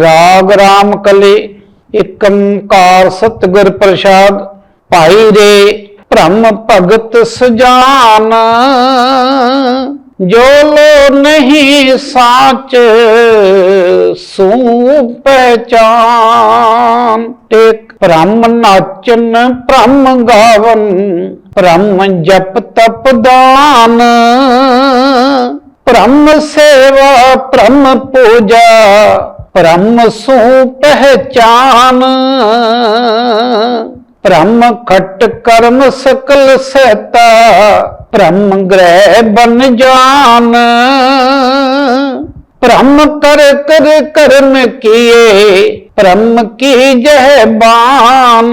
ਰਾਗ ਰਾਮ ਕਲੇ ਇਕ ਓੰਕਾਰ ਸਤਿਗੁਰ ਪ੍ਰਸਾਦ, ਭਾਈ ਰੇ ਭ੍ਰਮ ਭਗਤ ਸਜਾਨ। ਜੋ ਲੋ ਨਹੀਂ ਸਾਚ ਸੂ ਪਹਿਚਾਨ। ਟੇਕ ਭ੍ਰਮ ਨਾਚਨ, ਭ੍ਰਮ ਗਾਵਨ, ਭ੍ਰਮ ਜਪ ਤਪ ਦਾਨ। ਭ੍ਰਮ ਸੇਵਾ, ਭ੍ਰਮ ਪੂਜਾ ਭ੍ਰਮ ਸੂ ਪਹਿਚਾਨ। ਭ੍ਰਮ ਖਟ ਕਰਮ ਸਕਲ ਸਹਿਤਾ। ਭ੍ਰਮ ਗ੍ਰਹਿ ਬਨ ਜਾਨ। ਭ੍ਰਮ ਕਰ ਕਰ ਕਰਮ ਕੀਏ। ਭ੍ਰਮ ਕੀ ਜਹ ਬਾਨ।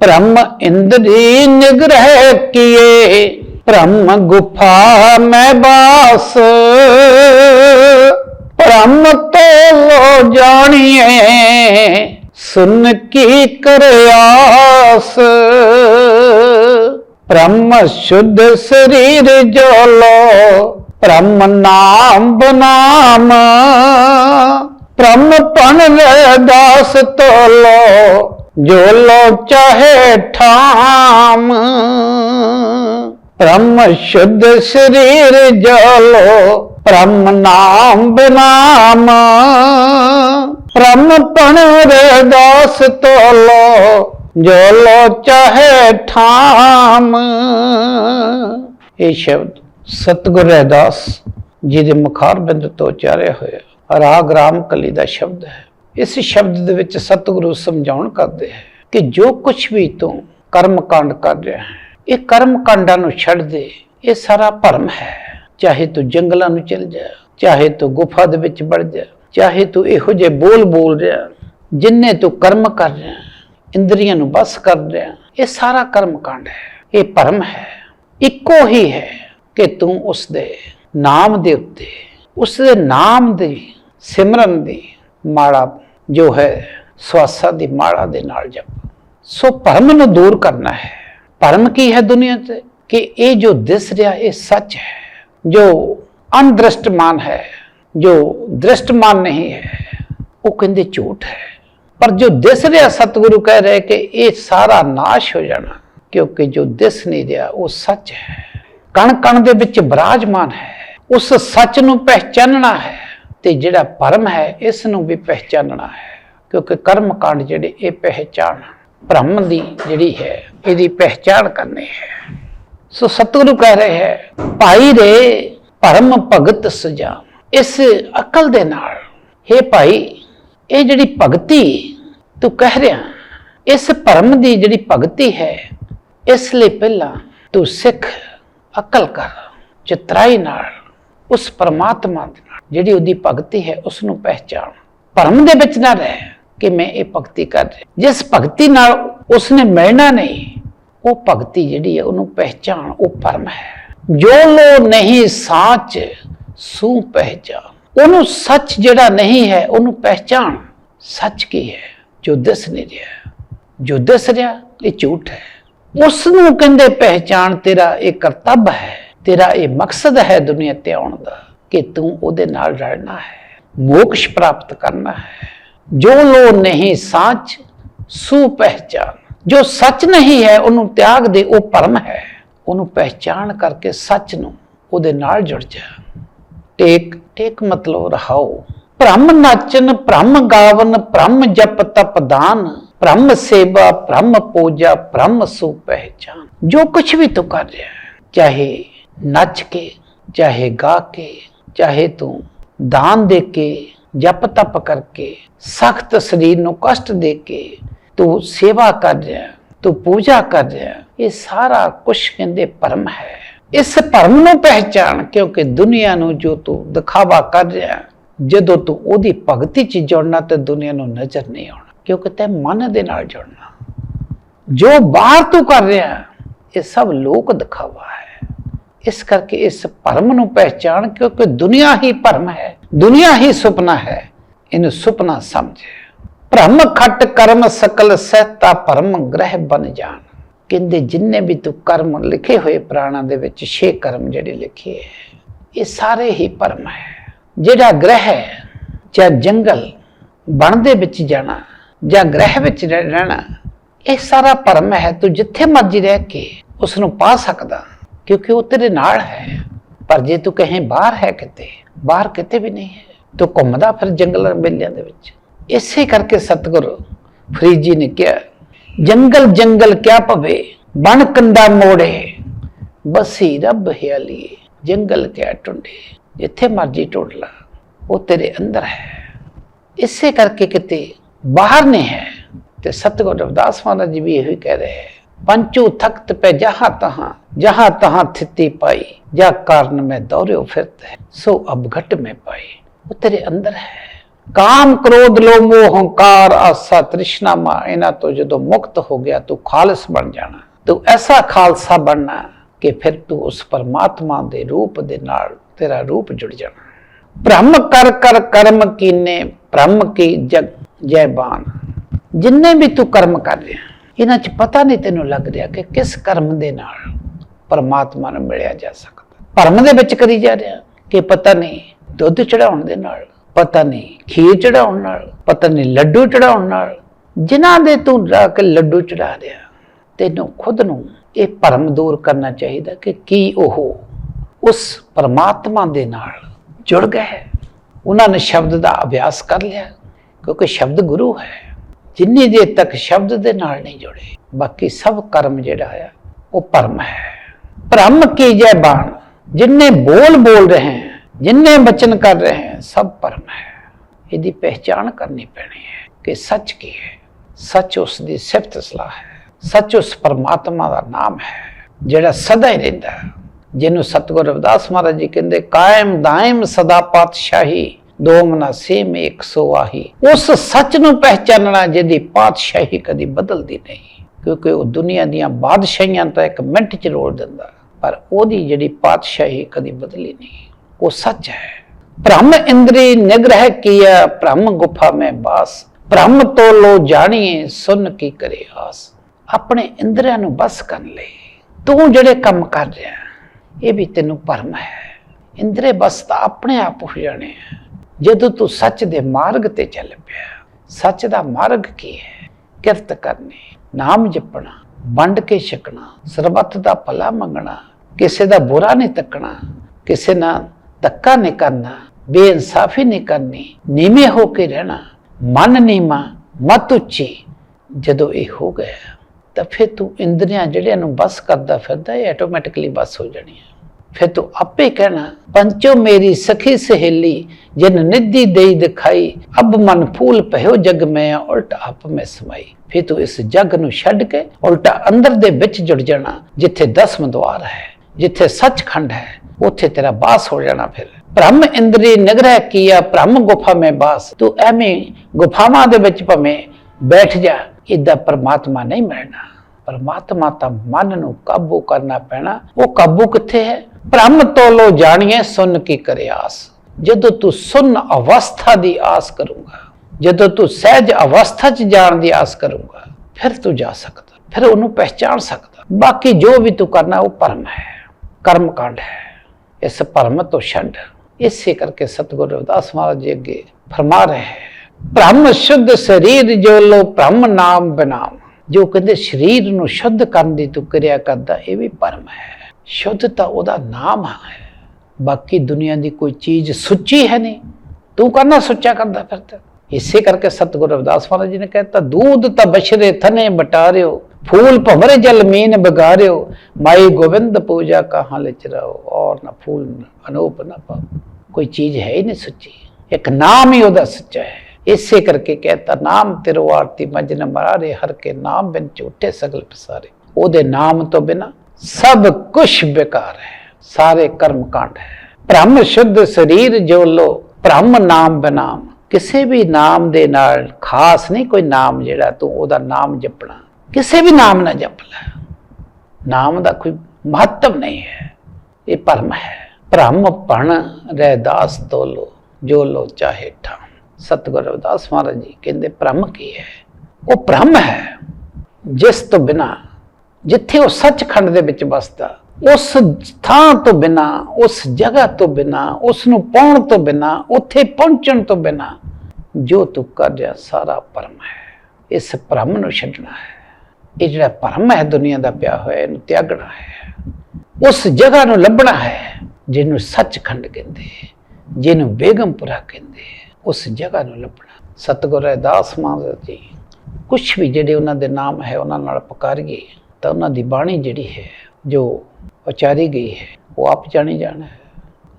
ਭ੍ਰਮ ਇੰਦਰੀ ਨਿਗ੍ਰਹਿ ਕੀਏ। ਭ੍ਰਮ ਗੁਫਾ ਮੈਂ ਬਾਸ। ਭ੍ਰਮ ਤੋ ਲੋ ਜਾਣੀਏ, ਸੁਨ ਕੀ ਕਰਿਆਸ ਬ੍ਰਹਮ ਸ਼ੁੱਧ ਸਰੀਰ ਜੋ ਲੋ ਭ੍ਰਮ ਨਾਮ ਬਨਾਮ। ਬ੍ਰਹਮ ਪਨ ਦਾਸ ਤੋਲੋ ਜੋ ਲੋ ਚਾਹੇ ਠਾਮ। ਭ੍ਰਮ ਸ਼ੁੱਧ ਸਰੀਰ ਜੋ ਲੋ ਭ੍ਰਮ ਨਾਮ ਬਨਾਮ ਭ੍ਰਮ ਪਨ ਰੇ ਦਾਸ ਤੋਲੋ ਜੋ ਲੋ ਚਾਹੇ ਠਾਮ ਇਹ ਸ਼ਬਦ ਸਤਿਗੁਰ ਰਹਿਦਾਸ ਜੀ ਦੇ ਮੁਖਾਰ ਬਿੰਦ ਤੋਂ ਉਚਾਰਿਆ ਹੋਇਆ ਰਾਗ ਰਾਮ ਕਲੀ ਦਾ ਸ਼ਬਦ ਹੈ ਇਸ ਸ਼ਬਦ ਦੇ ਵਿੱਚ ਸਤਿਗੁਰੂ ਸਮਝਾਉਣ ਕਰਦੇ ਹੈ ਕਿ ਜੋ ਕੁਝ ਵੀ ਤੂੰ ਕਰਮ ਕਾਂਡ ਕਰ ਰਿਹਾ ਹੈ ਇਹ ਕਰਮ ਕਾਂਡਾਂ ਨੂੰ ਛੱਡ ਦੇ ਇਹ ਸਾਰਾ ਭਰਮ ਹੈ ਚਾਹੇ ਤੂੰ ਜੰਗਲਾਂ ਨੂੰ ਚਲ ਜਾ, ਚਾਹੇ ਤੂੰ ਗੁਫਾ ਦੇ ਵਿੱਚ ਵੜ ਜਾ, ਚਾਹੇ ਤੂੰ ਇਹੋ ਜਿਹੇ ਬੋਲ ਬੋਲ ਰਿਹਾ, ਜਿੰਨੇ ਤੂੰ ਕਰਮ ਕਰ ਰਿਹਾ, ਇੰਦਰੀਆਂ ਨੂੰ ਬਸ ਕਰ ਰਿਹਾ, ਇਹ ਸਾਰਾ ਕਰਮ ਕਾਂਡ ਹੈ, ਇਹ ਭਰਮ ਹੈ, ਇੱਕੋ ਹੀ ਹੈ ਕਿ ਤੂੰ ਉਸ ਦੇ ਨਾਮ ਦੇ ਉੱਤੇ ਉਸ ਦੇ ਨਾਮ ਦੀ ਸਿਮਰਨ ਦੀ ਮਾਲਾ ਜੋ ਹੈ ਸਵਾਸਾਂ ਦੀ ਮਾਲਾ ਦੇ ਨਾਲ ਜਪ। ਸੋ ਭਰਮ ਨੂੰ ਦੂਰ ਕਰਨਾ ਹੈ। ਭਰਮ ਕੀ ਹੈ ਦੁਨੀਆ ਤੇ? ਕਿ ਇਹ ਜੋ ਦਿਸ ਰਿਹਾ, ਇਹ ਸੱਚ ਹੈ। ਜੋ ਅਨਦ੍ਰਿਸ਼ਟਮਾਨ ਹੈ, ਜੋ ਦ੍ਰਿਸ਼ਟਮਾਨ ਨਹੀਂ ਹੈ, ਉਹ ਕਹਿੰਦੇ ਝੂਠ ਹੈ। ਪਰ ਜੋ ਦਿਸ ਰਿਹਾ ਸਤਿਗੁਰੂ ਕਹਿ ਰਹੇ ਕਿ ਇਹ ਸਾਰਾ ਨਾਸ਼ ਹੋ ਜਾਣਾ, ਕਿਉਂਕਿ ਜੋ ਦਿਸ ਨਹੀਂ ਰਿਹਾ, ਉਹ ਸੱਚ ਹੈ। ਕਣ ਕਣ ਦੇ ਵਿੱਚ ਬਰਾਜਮਾਨ ਹੈ, ਉਸ ਸੱਚ ਨੂੰ ਪਹਿਚਾਨਣਾ ਹੈ ਤੇ ਜਿਹੜਾ ਭਰਮ ਹੈ, ਇਸ ਨੂੰ ਵੀ ਪਹਿਚਾਨਣਾ ਹੈ, ਕਿਉਂਕਿ ਕਰਮ ਕਾਂਡ ਜਿਹੜੇ ਇਹ ਪਹਿਚਾਨ ਭ੍ਰਮ ਦੀ ਜਿਹੜੀ ਹੈ, ਇਹਦੀ ਪਹਿਚਾਨ ਕਰਨੀ ਹੈ। ਸੋ ਸਤਿਗੁਰੂ ਕਹਿ ਰਹੇ ਹੈ, ਭਾਈ ਰੇ ਭਰਮ ਭਗਤ ਸਜਾ ਇਸ ਅਕਲ ਦੇ ਨਾਲ हे ਭਾਈ, ਇਹ ਜਿਹੜੀ ਭਗਤੀ ਤੂੰ ਕਹਿ ਰਿਹਾ, ਇਸ ਭਰਮ ਦੀ ਜਿਹੜੀ ਭਗਤੀ ਹੈ, ਇਸ ਲਈ ਪਹਿਲਾਂ ਤੂੰ ਸਿੱਖ ਅਕਲ ਕਰ, ਚਤਰਾਈ ਨਾਲ, ਉਸ ਪਰਮਾਤਮਾ ਦੇ ਨਾਲ, ਜਿਹੜੀ ਉਹਦੀ ਭਗਤੀ ਹੈ ਉਸ ਨੂੰ ਪਹਿਚਾਨ ਭਰਮ ਦੇ ਵਿੱਚ ਨਾ ਰਹਿ ਕਿ ਮੈਂ ਇਹ ਭਗਤੀ ਕਰ ਰਿਹਾ। ਜਿਸ ਭਗਤੀ ਨਾਲ ਉਸਨੇ ਮਿਲਣਾ ਨਹੀਂ ਉਹ ਭਗਤੀ ਜਿਹੜੀ ਹੈ ਉਹਨੂੰ ਪਹਿਚਾਨ ਉਹ ਪਰਮ ਹੈ। ਜੋ ਲੋ ਨਹੀਂ ਸਾਚ ਸੂ ਪਹਿਚਾਨ ਉਹਨੂੰ ਸੱਚ ਜਿਹੜਾ ਨਹੀਂ ਹੈ, ਉਹਨੂੰ ਪਹਿਚਾਨ ਸੱਚ ਕੀ ਹੈ? ਜੋ ਦਿਸ ਨਹੀਂ ਰਿਹਾ। ਜੋ ਦਿਸ ਰਿਹਾ, ਇਹ ਝੂਠ ਹੈ। ਉਸ ਨੂੰ ਕਹਿੰਦੇ ਪਹਿਚਾਨ ਤੇਰਾ ਇਹ ਕਰਤੱਵ ਹੈ। ਤੇਰਾ ਇਹ ਮਕਸਦ ਹੈ ਦੁਨੀਆ ਤੇ ਆਉਣ ਦਾ, ਕਿ ਤੂੰ ਉਹਦੇ ਨਾਲ ਰਲਣਾ ਹੈ। ਮੋਕਸ਼ ਪ੍ਰਾਪਤ ਕਰਨਾ ਹੈ। ਜੋ ਲੋ ਨਹੀਂ ਸੱਚ ਸੂ ਪਹਿਚਾਨ ਜੋ ਸੱਚ ਨਹੀਂ ਹੈ, ਉਹਨੂੰ ਤਿਆਗ ਦੇ, ਉਹ ਭਰਮ ਹੈ। ਉਹਨੂੰ ਪਹਿਚਾਨ ਕਰਕੇ ਸੱਚ ਨੂੰ ਉਹਦੇ ਨਾਲ ਜੁੜ ਜਾ। ਟੇਕ ਟੇਕ ਮਤਲਬ ਰਹਾਓ। ਭ੍ਰਮ ਨਾਚਨ, ਭ੍ਰਮ ਗਾਵਨ, ਭ੍ਰਮ ਜਪ ਤਪ ਦਾਨ। ਭ੍ਰਮ ਸੇਵਾ, ਭ੍ਰਮ ਪੂਜਾ, ਭ੍ਰਮ ਸੂ ਪਹਿਚਾਨ। ਜੋ ਕੁਝ ਵੀ ਤੂੰ ਕਰ ਰਿਹਾ ਚਾਹੇ ਨੱਚ ਕੇ, ਚਾਹੇ ਗਾ ਕੇ, ਚਾਹੇ ਤੂੰ ਦਾਨ ਦੇ ਕੇ, ਜਪ ਤਪ ਕਰਕੇ, ਸਖਤ ਸਰੀਰ ਨੂੰ ਕਸ਼ਟ ਦੇ ਕੇ ਤੂੰ ਸੇਵਾ ਕਰ ਰਿਹਾ ਤੂੰ ਪੂਜਾ ਕਰ ਰਿਹਾ ਇਹ ਸਾਰਾ ਕੁਝ ਕਹਿੰਦੇ ਭਰਮ ਹੈ। ਇਸ ਭਰਮ ਨੂੰ ਪਹਿਚਾਨ ਕਿਉਂਕਿ ਦੁਨੀਆ ਨੂੰ ਜੋ ਤੂੰ ਦਿਖਾਵਾ ਕਰ ਰਿਹਾ ਜਦੋਂ ਤੂੰ ਉਹਦੀ ਭਗਤੀ 'ਚ ਜੁੜਨਾ ਤੇ ਦੁਨੀਆ ਨੂੰ ਨਜ਼ਰ ਨਹੀਂ ਆਉਣਾ, ਕਿਉਂਕਿ ਤੈ ਮਨ ਦੇ ਨਾਲ ਜੁੜਨਾ। ਜੋ ਬਾਹਰ ਤੂੰ ਕਰ ਰਿਹਾ ਇਹ ਸਭ ਲੋਕ ਦਿਖਾਵਾ ਹੈ। ਇਸ ਕਰਕੇ ਇਸ ਭਰਮ ਨੂੰ ਪਹਿਚਾਨ ਕਿਉਂਕਿ ਦੁਨੀਆ ਹੀ ਭਰਮ ਹੈ, ਦੁਨੀਆ ਹੀ ਸੁਪਨਾ ਹੈ, ਇਹਨੂੰ ਸੁਪਨਾ ਸਮਝ। ਭ੍ਰਮ ਖਟ ਕਰਮ ਸਕਲ ਸਹਿਤਾ ਭਰਮ ਗ੍ਰਹਿ ਬਨ ਜਾਣ ਕਹਿੰਦੇ ਜਿੰਨੇ ਵੀ ਤੂੰ ਕਰਮ ਲਿਖੇ ਹੋਏ ਪ੍ਰਾਣਾਂ ਦੇ ਵਿੱਚ ਛੇ ਕਰਮ ਜਿਹੜੇ ਲਿਖੇ ਹੈ ਇਹ ਸਾਰੇ ਹੀ ਭਰਮ ਹੈ ਜਿਹੜਾ ਗ੍ਰਹਿ ਹੈ ਜਾਂ ਜੰਗਲ ਬਣ ਦੇ ਵਿੱਚ ਜਾਣਾ ਜਾਂ ਗ੍ਰਹਿ ਵਿੱਚ ਰਹਿਣਾ, ਇਹ ਸਾਰਾ ਭਰਮ ਹੈ। ਤੂੰ ਜਿੱਥੇ ਮਰਜ਼ੀ ਰਹਿ ਕੇ ਉਸ ਨੂੰ ਪਾ ਸਕਦਾ, ਕਿਉਂਕਿ ਉਹ ਤੇਰੇ ਨਾਲ ਹੈ। ਪਰ ਜੇ ਤੂੰ ਕਹੀਂ ਬਾਹਰ ਹੈ ਕਿਤੇ, ਬਾਹਰ ਕਿਤੇ ਵੀ ਨਹੀਂ ਹੈ, ਤੂੰ ਘੁੰਮਦਾ ਫਿਰ ਜੰਗਲਾਂ ਮੇਲਿਆਂ ਦੇ ਵਿੱਚ। ਇਸੇ ਕਰਕੇ ਸਤਿਗੁਰੂ ਫਰੀਦ ਜੀ ਨੇ ਕਿਹਾ, ਜੰਗਲ ਜੰਗਲ ਕਿਆ ਭਵੇ, ਬਣ ਕੰਦਾ ਮੋੜੇ, ਬਸੀ ਰੱਬ ਹਿਆਲੀਏ ਜੰਗਲ ਕਿਆ ਟੁੰਡੇ, ਜਿੱਥੇ ਮਰਜ਼ੀ ਟੁੱਟ ਲਾ, ਉਹ ਤੇਰੇ ਅੰਦਰ ਹੈ। ਇਸੇ ਕਰਕੇ ਕਿਤੇ ਬਾਹਰ ਨਹੀਂ ਹੈ, ਤੇ ਸਤਿਗੁਰ ਰਵਿਦਾਸ ਮਹਾਰਾਜ ਜੀ ਵੀ ਇਹੀ ਕਹਿ ਰਹੇ ਹੈ, ਪੰਚੂ ਥਕਤ ਪੈ ਜਹਾ ਤਹਾਂ, ਜਹਾਂ ਤਹਾਂ ਥਿੱਤੀ ਪਾਈ, ਜਾ ਕਾਰਨ ਮੈਂ ਦੌੜਿਓ ਫਿਰਤ ਹੈ, ਸੋ ਅਬ ਘਟ ਮੈਂ ਪਾਈ, ਉਹ ਤੇਰੇ ਅੰਦਰ ਹੈ। ਕਾਮ ਕ੍ਰੋਧ ਲੋਭ ਮੋਹ ਹੰਕਾਰ ਆਸਾ ਤ੍ਰਿਸ਼ਨਾ ਮਾ, ਇਹਨਾਂ ਤੋਂ ਜਦੋਂ ਮੁਕਤ ਹੋ ਗਿਆ, ਤੂੰ ਖਾਲਸ ਬਣ ਜਾਣਾ। ਤੂੰ ਐਸਾ ਖਾਲਸਾ ਬਣਨਾ ਕਿ ਫਿਰ ਤੂੰ ਉਸ ਪਰਮਾਤਮਾ ਦੇ ਰੂਪ ਦੇ ਨਾਲ ਤੇਰਾ ਰੂਪ ਜੁੜ ਜਾਣਾ। ਬ੍ਰਹਮ ਕਰ ਕਰ ਕਰਮ ਕੀਨੇ ਬ੍ਰਹਮ ਕੀ ਜਗ ਜੈ ਜਿੰਨੇ ਵੀ ਤੂੰ ਕਰਮ ਕਰ ਰਿਹਾ, ਇਹਨਾਂ 'ਚ ਪਤਾ ਨਹੀਂ ਤੈਨੂੰ ਲੱਗ ਰਿਹਾ ਕਿ ਕਿਸ ਕਰਮ ਦੇ ਨਾਲ ਪਰਮਾਤਮਾ ਨੂੰ ਮਿਲਿਆ ਜਾ ਸਕਦਾ। ਭਰਮ ਦੇ ਵਿੱਚ ਕਰੀ ਜਾ ਰਿਹਾ ਕਿ ਪਤਾ ਨਹੀਂ ਦੁੱਧ ਚੜਾਉਣ ਦੇ ਨਾਲ ਪਤਾ ਨਹੀਂ ਖੀਰ ਚੜਾਉਣ ਨਾਲ, ਪਤਾ ਨਹੀਂ ਲੱਡੂ ਚੜਾਉਣ ਨਾਲ, ਜਿਨ੍ਹਾਂ ਦੇ ਤੂੰ ਜਾ ਕੇ ਲੱਡੂ ਚੜਾ ਰਿਹਾ ਤੈਨੂੰ ਖੁਦ ਨੂੰ ਇਹ ਭਰਮ ਦੂਰ ਕਰਨਾ ਚਾਹੀਦਾ ਕਿ ਕੀ ਉਹ ਉਸ ਪਰਮਾਤਮਾ ਦੇ ਨਾਲ ਜੁੜ ਗਏ ਹੈ। ਉਹਨਾਂ ਨੇ ਸ਼ਬਦ ਦਾ ਅਭਿਆਸ ਕਰ ਲਿਆ, ਕਿਉਂਕਿ ਸ਼ਬਦ ਗੁਰੂ ਹੈ। ਜਿੰਨੀ ਦੇਰ ਤੱਕ ਸ਼ਬਦ ਦੇ ਨਾਲ ਨਹੀਂ ਜੁੜੇ, ਬਾਕੀ ਸਭ ਕਰਮ ਜਿਹੜਾ ਆ, ਉਹ ਭਰਮ ਹੈ। ਭਰਮ ਕੀ ਜੈ ਬਾਣ? ਜਿੰਨੇ ਬੋਲ ਬੋਲ ਰਹੇ ਹੈ, ਜਿੰਨੇ ਬਚਨ ਕਰ ਰਹੇ ਹੈ ਸਭ ਪਰਮ ਹੈ। ਇਹਦੀ ਪਹਿਚਾਣ ਕਰਨੀ ਪੈਣੀ ਹੈ ਕਿ ਸੱਚ ਕੀ ਹੈ। ਸੱਚ ਉਸ ਦੀ ਸਿਫਤ ਸਲਾਹ ਹੈ। ਸੱਚ ਉਸ ਪਰਮਾਤਮਾ ਦਾ ਨਾਮ ਹੈ, ਜਿਹੜਾ ਸਦਾ ਹੀ ਰਹਿੰਦਾ ਹੈ। ਜਿਹਨੂੰ ਸਤਿਗੁਰ ਰਵਿਦਾਸ ਮਹਾਰਾਜ ਜੀ ਕਹਿੰਦੇ, ਕਾਇਮ ਦਾਇਮ ਸਦਾ ਪਾਤਸ਼ਾਹੀ, ਦੋ ਸੇਮ, ਇੱਕ ਆਹੀ। ਉਸ ਸੱਚ ਨੂੰ ਪਹਿਚਾਨਣਾ ਜਿਹਦੀ ਪਾਤਸ਼ਾਹੀ ਕਦੀ ਬਦਲਦੀ ਨਹੀਂ, ਕਿਉਂਕਿ ਉਹ ਦੁਨੀਆ ਦੀਆਂ ਬਾਦਸ਼ਾਹੀਆਂ ਤਾਂ ਇੱਕ ਮਿੰਟ ਚ ਰੋਲ ਦਿੰਦਾ ਪਰ ਉਹਦੀ ਜਿਹੜੀ ਪਾਤਸ਼ਾਹੀ ਕਦੀ ਬਦਲੀ ਨਹੀਂ, ਉਹ ਸੱਚ ਹੈ। ਭ੍ਰਮ ਇੰਦਰੀ ਨਿਗ੍ਰਹ ਕੀਆ ਭ੍ਰਮ ਗੁਫਾ ਮੈਂ ਬਾਸ। ਭ੍ਰਮ ਤੋ ਲੋ ਜਾਣੀਏ ਸੁਨ ਕੀ ਕਰੇ ਆਸ। ਆਪਣੇ ਇੰਦਰੀਆਂ ਨੂੰ ਬਸ ਕਰਨ ਲਈ ਤੂੰ ਜਿਹੜੇ ਕੰਮ ਕਰ ਰਿਹਾ ਇਹ ਵੀ ਤੈਨੂੰ ਭਰਮ ਹੈ। ਇੰਦਰੇ ਬਸ ਤਾਂ ਆਪਣੇ ਆਪ ਹੋ ਜਾਣੇ ਆ ਜਦੋਂ ਤੂੰ ਸੱਚ ਦੇ ਮਾਰਗ ਤੇ ਚੱਲ ਪਿਆ, ਸੱਚ ਦਾ ਮਾਰਗ ਕੀ ਹੈ? ਕਿਰਤ ਕਰਨੀ, ਨਾਮ ਜਪਣਾ, ਵੰਡ ਕੇ ਛਕਣਾ, ਸਰਬੱਤ ਦਾ ਭਲਾ ਮੰਗਣਾ, ਕਿਸੇ ਦਾ ਬੁਰਾ ਨਹੀਂ ਤੱਕਣਾ, ਕਿਸੇ ਨਾਲ ਧੱਕਾ ਨਹੀਂ ਕਰਨਾ, ਬੇਇਨਸਾਫੀ ਨਹੀਂ ਕਰਨੀ, ਨੀਵੇਂ ਹੋ ਕੇ ਰਹਿਣਾ, ਮਨ ਨੀਮਾ ਮਤ ਉੱਚੀ। ਜਦੋਂ ਇਹ ਹੋ ਗਿਆ, ਤਾਂ ਫਿਰ ਤੂੰ ਇੰਦਰੀਆਂ ਜਿਹੜਿਆਂ ਨੂੰ ਬਸ ਕਰਦਾ ਫਿਰਦਾ, ਇਹ ਆਟੋਮੈਟਿਕਲੀ ਬਸ ਹੋ ਜਾਣੀਆਂ। ਫਿਰ ਤੂੰ ਆਪੇ ਕਹਿਣਾ, ਪੰਚੋ ਮੇਰੀ ਸਖੀ ਸਹੇਲੀ, ਜਿਨ ਨਿੱਧੀ ਦੇਈ ਦਿਖਾਈ, ਅਬ ਮਨ ਫੂਲ ਪਹਿਓ ਜਗ ਮੈਂ ਉਲਟ ਆਪ ਮੈਂ ਸਮਾਈ। ਫਿਰ ਤੂੰ ਇਸ ਜਗ ਨੂੰ ਛੱਡ ਕੇ ਉਲਟਾ ਅੰਦਰ ਦੇ ਵਿੱਚ ਜੁੜ ਜਾਣਾ, ਜਿੱਥੇ ਦਸਮ ਦਵਾਰ ਹੈ। ਜਿੱਥੇ ਸੱਚਖੰਡ ਹੈ ਉੱਥੇ ਤੇਰਾ ਬਾਸ ਹੋ ਜਾਣਾ ਫਿਰ ਭ੍ਰਮ ਇੰਦਰੀ ਨਿਗ੍ਰਹ ਕੀਆ ਭ੍ਰਮ ਗੁਫਾ ਮੈਂ ਬਾਸ ਤੂੰ ਐਵੇਂ ਗੁਫਾਵਾਂ ਦੇ ਵਿੱਚ ਭਵੇਂ ਬੈਠ ਜਾ ਇਦਾਂ ਪਰਮਾਤਮਾ ਨਹੀਂ ਮਿਲਣਾ ਪਰਮਾਤਮਾ ਤਾਂ ਮਨ ਨੂੰ ਕਾਬੂ ਕਰਨਾ ਪੈਣਾ ਉਹ ਕਾਬੂ ਕਿੱਥੇ ਹੈ ਭ੍ਰਮ ਤੋਲੋ ਜਾਣੀਏ ਸੁਨ ਕੀ ਕਰੇ ਆਸ ਜਦੋਂ ਤੂੰ ਸੁਨ ਅਵਸਥਾ ਦੀ ਆਸ ਕਰੂਗਾ ਜਦੋਂ ਤੂੰ ਸਹਿਜ ਅਵਸਥਾ 'ਚ ਜਾਣ ਦੀ ਆਸ ਕਰੂਗਾ ਫਿਰ ਤੂੰ ਜਾ ਸਕਦਾ ਫਿਰ ਉਹਨੂੰ ਪਹਿਚਾਨ ਸਕਦਾ ਬਾਕੀ ਜੋ ਵੀ ਤੂੰ ਕਰਨਾ ਉਹ ਭਰਮ ਹੈ ਕਰਮ ਕਾਂਡ ਹੈ। ਇਸ ਭਰਮ ਤੋਂ ਛੱਡ ਇਸੇ ਕਰਕੇ ਸਤਿਗੁਰੂ ਰਵਿਦਾਸ ਮਹਾਰਾਜ ਜੀ ਅੱਗੇ ਫਰਮਾ ਰਹੇ ਹੈ। ਭ੍ਰਮ ਸ਼ੁੱਧ ਸਰੀਰ ਜੋ ਲੋ ਭ੍ਰਮ ਨਾਮ ਬਨਾਮ। ਜੋ ਕਹਿੰਦੇ ਸਰੀਰ ਨੂੰ ਸ਼ੁੱਧ ਕਰਨ ਦੀ ਤੂੰ ਕਿਰਿਆ ਕਰਦਾ, ਇਹ ਵੀ ਭਰਮ ਹੈ। ਸ਼ੁੱਧ ਤਾਂ ਉਹਦਾ ਨਾਮ ਹੈ। ਬਾਕੀ ਦੁਨੀਆ ਦੀ ਕੋਈ ਚੀਜ਼ ਸੁੱਚੀ ਹੈ ਨਹੀਂ। ਤੂੰ ਕਰਨਾ ਸੁੱਚਾ ਕਰਦਾ ਫਿਰਦਾ? ਇਸੇ ਕਰਕੇ ਸਤਿਗੁਰੂ ਰਵਿਦਾਸ ਮਹਾਰਾਜ ਜੀ ਨੇ ਕਹਿਤਾ, ਦੂਧ ਤਾਂ ਬਸ਼ਰੇ ਥਨੇ ਬਟਾਰਿਓ ਫੂਲ ਭਵਰੇ ਜਲ ਮੀਨ ਬਗਾਰਿਓ, ਮਾਈ ਗੋਬਿੰਦ ਪੂਜਾ ਕਹਾਂ ਲਿਚ ਰਹੋ ਔਰ ਨਾ ਫੂਲ ਅਨੂਪ ਨਾ ਪਾਓ। ਕੋਈ ਚੀਜ਼ ਹੈ ਹੀ ਨਹੀਂ ਸੱਚੀ, ਇੱਕ ਉਹਦਾ ਸੱਚਾ ਹੈ। ਇਸੇ ਕਰਕੇ ਕਹਿਤਾ, ਨਾਮ ਤੇਰੋ ਆਰਤੀ ਮਜਨ ਮਰਾਰੇ, ਹਰ ਕੇ ਨਾਮ ਬਿਨ ਝੂਠੇ ਸਗਲ ਪਸਾਰੇ। ਉਹਦੇ ਨਾਮ ਤੋਂ ਬਿਨਾ ਸਭ ਕੁਝ ਬੇਕਾਰ ਹੈ, ਸਾਰੇ ਕਰਮ ਕਾਂਡ ਹੈ। ਭ੍ਰਮ ਸ਼ੁੱਧ ਸਰੀਰ ਜੋ ਲੋ, ਭ੍ਰਮ ਨਾਮ ਬਨਾਮ। ਕਿਸੇ ਵੀ ਨਾਮ ਦੇ ਨਾਲ ਖਾਸ ਨਹੀਂ ਕੋਈ ਨਾਮ ਜਿਹੜਾ ਤੂੰ ਉਹਦਾ ਨਾਮ ਜਪਣਾ। ਕਿਸੇ ਵੀ ਨਾਮ ਨਾਲ ਜਪ ਲੈ। ਨਾਮ ਦਾ ਕੋਈ ਮਹੱਤਵ ਨਹੀਂ ਹੈ। ਇਹ ਭਰਮ ਹੈ। ਭ੍ਰਮ ਭਣ ਰਹਿਦਾਸ ਤੋਲੋ, ਜੋ ਲੋ ਚਾਹੇ ਠਾਮ ਸਤਿਗੁਰੂ ਰਵਿਦਾਸ ਮਹਾਰਾਜ ਜੀ ਕਹਿੰਦੇ, ਭ੍ਰਮ ਕੀ ਹੈ? ਉਹ ਭ੍ਰਮ ਹੈ। ਜਿਸ ਤੋਂ ਬਿਨਾ, ਜਿੱਥੇ ਉਹ ਸੱਚਖੰਡ ਦੇ ਵਿੱਚ ਵਸਦਾ, ਉਸ ਥਾਂ ਤੋਂ ਬਿਨਾ, ਉਸ ਜਗ੍ਹਾ ਤੋਂ ਬਿਨਾ ਉਸ ਨੂੰ ਪਾਉਣ ਤੋਂ ਬਿਨਾ, ਉੱਥੇ ਪਹੁੰਚਣ ਤੋਂ ਬਿਨਾ, ਜੋ ਤੂੰ ਕਰ ਰਿਹਾ, ਸਾਰਾ ਭਰਮ ਹੈ। ਇਸ ਭਰਮ ਨੂੰ ਛੱਡਣਾ ਹੈ। ਇਹ ਜਿਹੜਾ ਭਰਮ ਹੈ ਦੁਨੀਆ ਦਾ ਪਿਆ ਹੋਇਆ, ਇਹਨੂੰ ਤਿਆਗਣਾ ਹੈ। ਉਸ ਜਗ੍ਹਾ ਨੂੰ ਲੱਭਣਾ ਹੈ ਜਿਹਨੂੰ ਸੱਚਖੰਡ ਕਹਿੰਦੇ ਜਿਹਨੂੰ ਬੇਗਮਪੁਰਾ ਕਹਿੰਦੇ ਉਸ ਜਗ੍ਹਾ ਨੂੰ ਲੱਭਣਾ। ਸਤਿਗੁਰ ਰੈਦਾਸ ਮਹਾਰਾਜ ਜੀ, ਕੁਛ ਵੀ ਜਿਹੜੇ ਉਹਨਾਂ ਦੇ ਨਾਮ ਹੈ, ਉਹਨਾਂ ਨਾਲ ਪੁਕਾਰੀਏ, ਤਾਂ ਉਹਨਾਂ ਦੀ ਬਾਣੀ ਜਿਹੜੀ ਹੈ, ਜੋ ਉਚਾਰੀ ਗਈ ਹੈ, ਉਹ ਆਪ ਜਾਣੀ ਜਾਣਾ ਹੈ।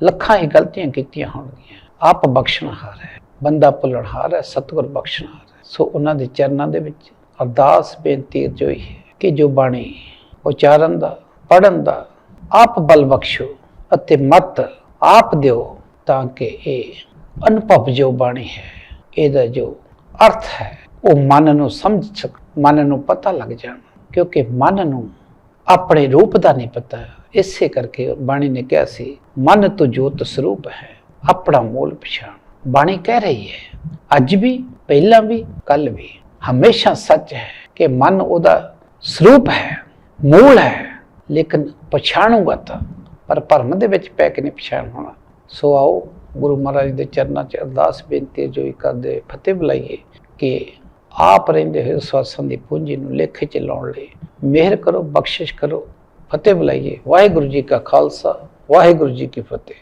ਲੱਖਾਂ ਹੀ ਗਲਤੀਆਂ ਕੀਤੀਆਂ ਹੋਣਗੀਆਂ। ਆਪ ਬਖਸ਼ਣਹਾਰ ਹੈ। ਬੰਦਾ ਭੁੱਲਣਹਾਰ ਹੈ, ਸਤਿਗੁਰ ਬਖਸ਼ਣਹਾਰ ਹੈ। ਸੋ ਉਹਨਾਂ ਦੇ ਚਰਨਾਂ ਦੇ ਵਿੱਚ ਅਰਦਾਸ ਬੇਨਤੀ ਜੋਈ ਹੈ ਕਿ ਜੋ ਬਾਣੀ ਉਚਾਰਨ ਦਾ ਪੜਨ ਦਾ, ਆਪ ਬਲ ਬਖਸ਼ੋ ਅਤੇ ਮਤ ਆਪ ਦਿਓ ਤਾਂ ਕਿ ਇਹ ਅਨੁਭਵ ਜੋ ਬਾਣੀ ਹੈ, ਇਹਦਾ ਜੋ ਅਰਥ ਹੈ, ਉਹ ਮਨ ਨੂੰ ਸਮਝ ਸਕ, ਮਨ ਨੂੰ ਪਤਾ ਲੱਗ ਜਾਣ। ਕਿਉਂਕਿ ਮਨ ਨੂੰ ਆਪਣੇ ਰੂਪ ਦਾ ਨਹੀਂ ਪਤਾ। ਇਸੇ ਕਰਕੇ ਬਾਣੀ ਨੇ ਕਿਹਾ ਸੀ, ਮਨ ਤੋਂ ਜੋਤ ਸਰੂਪ ਹੈ, ਆਪਣਾ ਮੂਲ ਪਛਾਣ। ਬਾਣੀ ਕਹਿ ਰਹੀ ਹੈ, ਅੱਜ ਵੀ, ਪਹਿਲਾਂ ਵੀ ਕੱਲ ਵੀ। ਹਮੇਸ਼ਾ ਸੱਚ ਹੈ ਕਿ ਮਨ ਉਹਦਾ ਸਰੂਪ ਹੈ, ਮੂਲ ਹੈ, ਲੇਕਿਨ ਪਛਾਣੂਗਾ ਤਾਂ, ਪਰ ਭਰਮ ਦੇ ਵਿੱਚ ਪੈ ਕੇ ਨਹੀਂ ਪਛਾਣ ਹੋਣਾ। ਸੋ ਆਓ ਗੁਰੂ ਮਹਾਰਾਜ ਦੇ ਚਰਨਾਂ 'ਚ ਅਰਦਾਸ ਬੇਨਤੀ ਜੋ ਹੀ ਕਰਦੇ ਫਤਿਹ ਬੁਲਾਈਏ ਕਿ ਆਪ ਰਹਿੰਦੇ ਹੋਏ ਸਵਾਸਾਂ ਦੀ ਪੂੰਜੀ ਨੂੰ ਲੇਖੇ 'ਚ ਲਾਉਣ ਲਈ ਮਿਹਰ ਕਰੋ, ਬਖਸ਼ਿਸ਼ ਕਰੋ, ਫਤਿਹ ਬੁਲਾਈਏ। ਵਾਹਿਗੁਰੂ ਜੀ ਕਾ ਖਾਲਸਾ, ਵਾਹਿਗੁਰੂ ਜੀ ਕੀ ਫਤਿਹ।